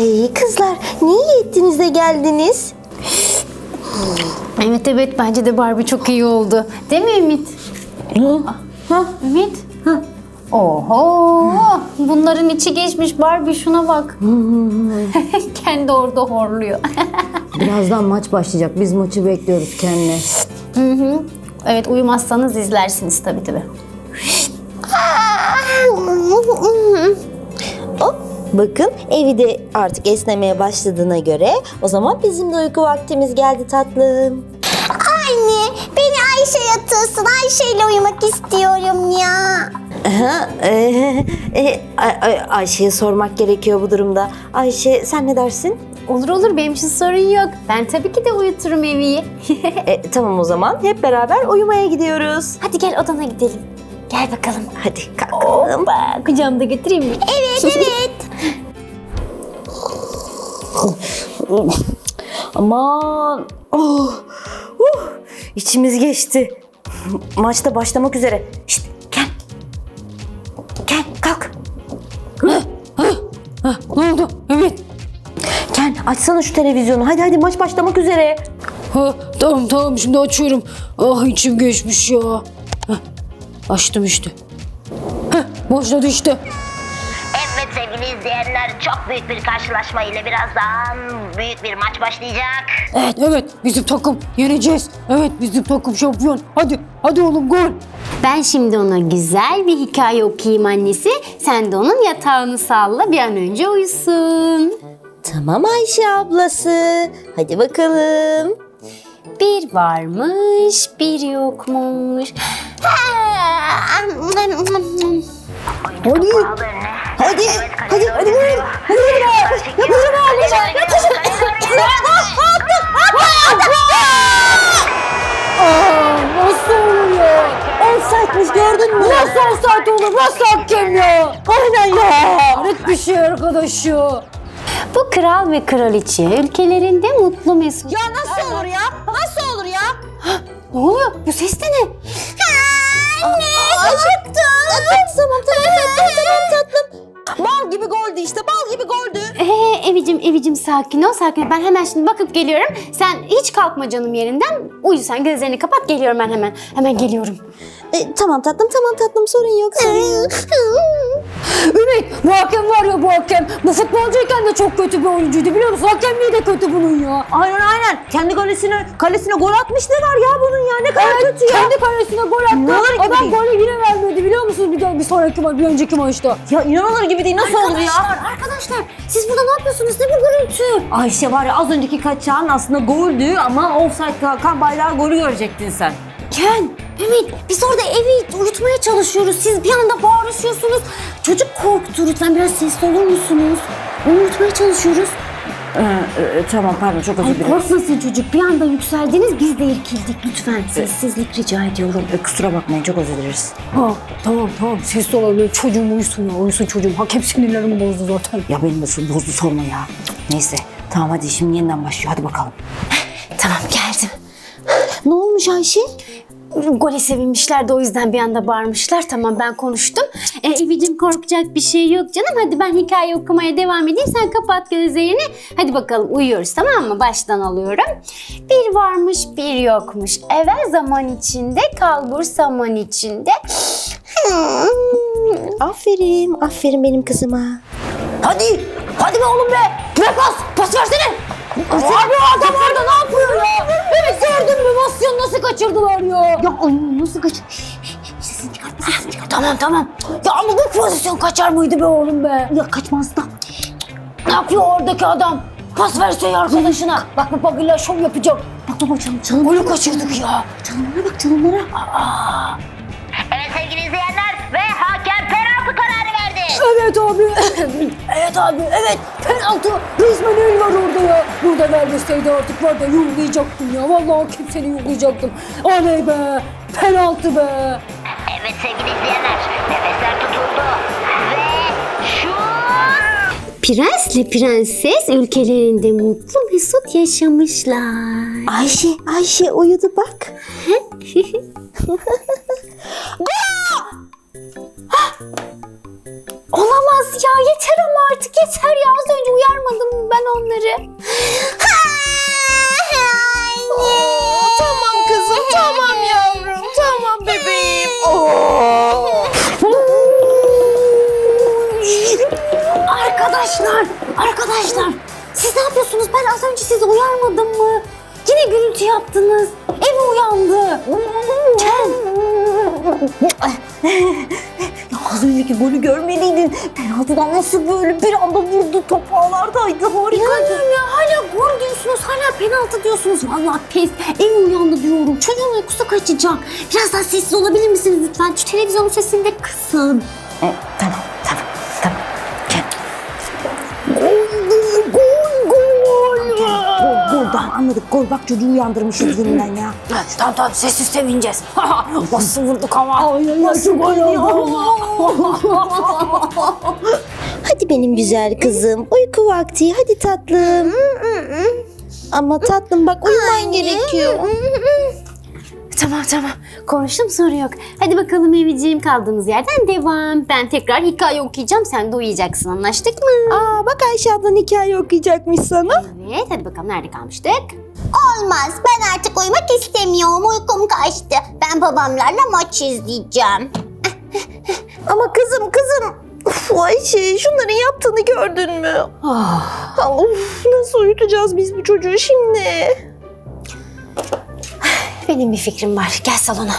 Ay kızlar ne iyi ettiniz de geldiniz. Evet evet bence de Barbie çok iyi oldu. Değil mi Ümit? Ha? Ümit? Oho! Bunların içi geçmiş Barbie şuna bak. Kendi orada horluyor. Birazdan maç başlayacak. Biz maçı bekliyoruz kendine. Hı hı. Evet uyumazsanız izlersiniz tabii tabii. Bakın evi de artık esnemeye başladığına göre o zaman bizim de uyku vaktimiz geldi tatlım. Anne beni Ayşe yatırsın. Ayşe ile uyumak istiyorum ya. Aha, e, e, Ay- Ay- Ayşe'ye sormak gerekiyor bu durumda. Ayşe sen ne dersin? Olur olur benim için sorun yok. Ben tabii ki de uyuturum eviyi. E, tamam o zaman hep beraber uyumaya gidiyoruz. Hadi gel odana gidelim. Gel bakalım. Hadi kalkalım. Hoppa kucağımda götüreyim mi? Evet evet. Aman. Oh. Uh. İçimiz geçti. Maçta başlamak üzere. Şşt, gel. Gel kalk. Ne oldu? Evet. Gel açsana şu televizyonu. Hadi hadi maç başlamak üzere. Ha, tamam tamam şimdi açıyorum. Ah içim geçmiş ya. Heh, açtım işte. Heh, başladı işte. Sevgili izleyenler çok büyük bir karşılaşma ile birazdan büyük bir maç başlayacak. Evet evet bizim takım yeneceğiz. Evet bizim takım şampiyon. Hadi hadi oğlum gol. Ben şimdi ona güzel bir hikaye okuyayım annesi. Sen de onun yatağını salla bir an önce uyusun. Tamam Ayşe ablası. Hadi bakalım. Bir varmış, bir yokmuş. Hadi. Hadi. Hadi hadi buyurun. Hadi buyurun. Ya buyurun Nasıl olur ya? Offside'miş gördün mü? Nasıl offside olur? Nasıl hakem ya? Aynen ya. Hayret bir şey arkadaş ya. Bu kral ve kraliçe ülkelerinde mutlu mesut. Ya nasıl olur ya? Nasıl olur ya? Ne oluyor? Bu ses de ne? Anne acıktım. Tamam tamam tamam tatlım. Bal gibi goldü işte bal gibi goldü. Ee, Evicim, Evicim sakin ol, sakin ol. Ben hemen şimdi bakıp geliyorum. Sen hiç kalkma canım yerinden. Uyu sen gözlerini kapat, geliyorum ben hemen. Hemen geliyorum. E, tamam tatlım tamam tatlım sorun yok sorun yok. Ümit bu hakem var ya bu hakem. Bu futbolcuyken de çok kötü bir oyuncuydu biliyor musun? Hakemliği de kötü bunun ya. aynen aynen. Kendi kalesine kalesine gol atmış ne var ya bunun ya ne kadar kötü ya. Kendi kalesine gol attı. İnanılır gibi Adam değil. golü yine vermedi biliyor musunuz bir, daha, bir sonraki ma- bir önceki maçta. Ya inanılır gibi değil nasıl olur ya? arkadaşlar siz burada ne yapıyorsunuz? Ne bu gürültü? Ayşe var ya az önceki kaçağın aslında goldü ama offside kalkan bayrağı golü görecektin sen. Ken, Ümit biz orada evi uyutmaya çalışıyoruz. Siz bir anda bağırışıyorsunuz. Çocuk korktu. Lütfen biraz sesli olur musunuz? Onu uyutmaya çalışıyoruz. tamam pardon çok özür Ay korkmasın çocuk. Bir anda yükseldiniz biz de irkildik. Lütfen sessizlik rica ediyorum. kusura bakmayın çok özür dileriz. Ha, tamam tamam sesli olabilir. Çocuğum uyusun ya uyusun çocuğum. Hakem sinirlerimi bozdu zaten. Ya benim nasıl bozdu sorma ya. Neyse tamam hadi şimdi yeniden başlıyor hadi bakalım. Tamam geldim. Ne olmuş Ayşe? Gole sevinmişler de o yüzden bir anda bağırmışlar. Tamam ben konuştum. E, Evicim korkacak bir şey yok canım. Hadi ben hikaye okumaya devam edeyim. Sen kapat gözlerini. Hadi bakalım uyuyoruz tamam mı? Baştan alıyorum. Bir varmış bir yokmuş. Evvel zaman içinde kalbur saman içinde. Aferin aferin benim kızıma. Hadi hadi be oğlum be. Ver pas pas versene. Abi adam orada ne yapıyor ya? Evet gördün mü Masyon nasıl kaçırdılar ya? Ya ay, nasıl kaç? Sesini çıkartma sesini çıkart. Tamam tamam. Ya ama bu pozisyon kaçar mıydı be oğlum be? Ya kaçmaz da. Ne yapıyor oradaki adam? Pas versene arkadaşına. Bak bak illa şov yapacak. Bak bak çalım çalım. Golü kaçırdık ya. Çalımlara bak çalımlara. Evet sevgili izleyenler ve hakem penaltı kararı verdi. Evet abi. Evet abi. Evet. Penaltı. Resmen el var orada ya. Burada vermeseydi artık var da yuhlayacaktım ya. Vallahi kimseni yuhlayacaktım. Oley be. Penaltı be. Evet sevgili izleyenler nefesler tutuldu ve şut. Prensle prenses ülkelerinde mutlu mesut yaşamışlar. Ayşe Ayşe uyudu bak. Olamaz ya yeter ama artık. yeter ya. Az önce uyarmadım mı ben onları? tamam kızım tamam yavrum tamam bebeğim. Oo. Arkadaşlar, arkadaşlar. Siz ne yapıyorsunuz? Ben az önce sizi uyarmadım mı? Yine gürültü yaptınız. Ev uyandı. Ken. Az önceki golü görmeliydin. Penaltıdan nasıl böyle bir anda vurdu top ağlardaydı harika. İnanmıyorum ya. Hala gol diyorsunuz, hala penaltı diyorsunuz. Vallahi pes. Ev uyandı diyorum. Çocuğun uykusu kaçacak. Biraz daha sessiz olabilir misiniz lütfen? Şu televizyonun sesini de kısın. E, tamam. Anladık gol bak çocuğu uyandırmışız yeniden ya. Tamam tamam sessiz sevineceğiz. Nasıl vurduk ama. Nasıl gol Hadi benim güzel kızım uyku vakti hadi tatlım. Ama tatlım bak uyuman gerekiyor. Tamam tamam. Konuştum soru yok. Hadi bakalım Eviciğim kaldığımız yerden devam. Ben tekrar hikaye okuyacağım. Sen de uyuyacaksın. Anlaştık mı? Aa bak Ayşe ablan hikaye okuyacakmış sana. Evet. Hadi bakalım nerede kalmıştık? Olmaz. Ben artık uyumak istemiyorum. Uykum kaçtı. Ben babamlarla maç izleyeceğim. Ama kızım kızım. Uf, Ayşe şunların yaptığını gördün mü? Ah, Of, nasıl uyutacağız biz bu çocuğu şimdi? Benim bir fikrim var. Gel salona.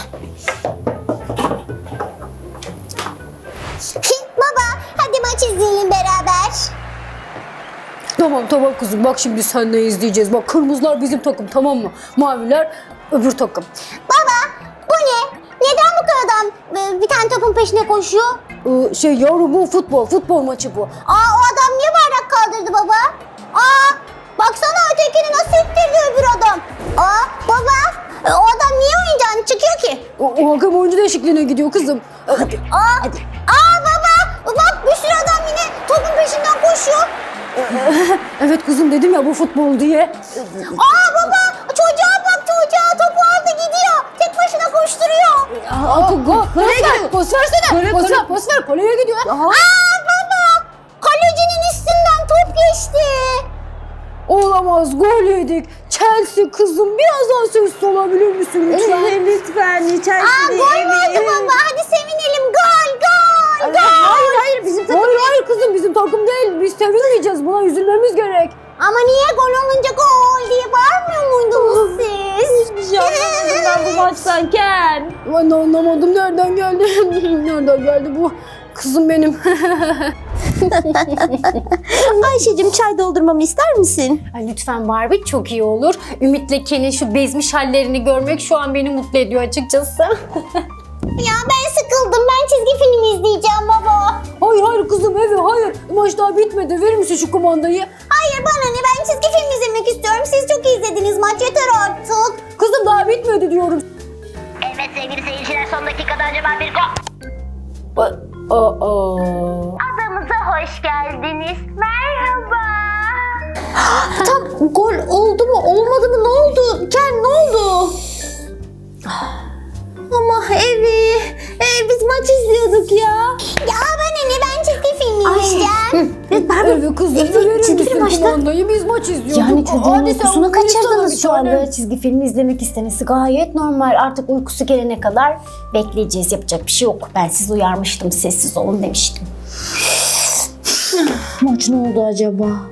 Baba hadi maç izleyelim beraber. Tamam tamam kızım bak şimdi sen ne izleyeceğiz. Bak kırmızılar bizim takım tamam mı? Maviler öbür takım. Baba bu ne? Neden bu kadar adam e, bir tane topun peşine koşuyor? Ee, şey yavrum bu futbol. Futbol maçı bu. Aa O, o hakem oyuncu değişikliğine gidiyor kızım. Ee, Aa, aa baba bak bir sürü adam yine topun peşinden koşuyor. Evet kızım dedim ya bu futbol diye. Aa baba çocuğa bak çocuğa topu aldı gidiyor. Tek başına koşturuyor. Aa, go, go. Kaleye gidiyor. Pos versene. pos ver, pos ver. Kaleye gidiyor. Aa baba kalecinin üstünden top geçti. Olamaz gol yedik. Chelsea kızım biraz daha sessiz olabilir misin lütfen? Lütfen Chelsea Aa gol mü oldu baba hadi sevinelim gol gol gol. Hayır hayır bizim takım Hayır hayır kızım bizim takım değil. Biz sevinmeyeceğiz. Buna üzülmemiz gerek. Ama niye gol olunca gol diye bağırmıyor muydunuz siz? Hiçbir şey anlamadım ben bu maçtan Ken. Ben de anlamadım nereden geldi. nereden geldi bu kızım benim. Ayşe'cim çay doldurmamı ister misin? Ay, lütfen Barbie çok iyi olur. Ümit'le Ken'in şu bezmiş hallerini görmek şu an beni mutlu ediyor açıkçası. Ya ben sıkıldım ben çizgi film izleyeceğim baba. hayır hayır kızım eve hayır. Maç daha bitmedi. Verir misin şu kumandayı? Hayır bana ne ben çizgi film izlemek istiyorum. Siz çok izlediniz maç yeter artık. Kızım daha bitmedi diyorum. Evet sevgili seyirciler son dakikada acaba bir gol. Aa. Adamıza hoş geldiniz. Merhaba. Tam gol oldu mu olmadı mı ne oldu? Ken ne oldu? Ama evi, e, biz maç izliyorduk ya. Ya bana ne ben çizgi film izleyeceğim. Evet kızım Evet, verir çizgi misin film başta- kumandayı? Biz maç izliyorduk. Yani çocuğun Hadi sen uykusunu uyusana bir kaçırdınız şu anda. Çizgi filmi izlemek istemesi gayet normal. Artık uykusu gelene kadar bekleyeceğiz. Yapacak bir şey yok. Ben sizi uyarmıştım. Sessiz olun demiştim. Maç ne oldu acaba?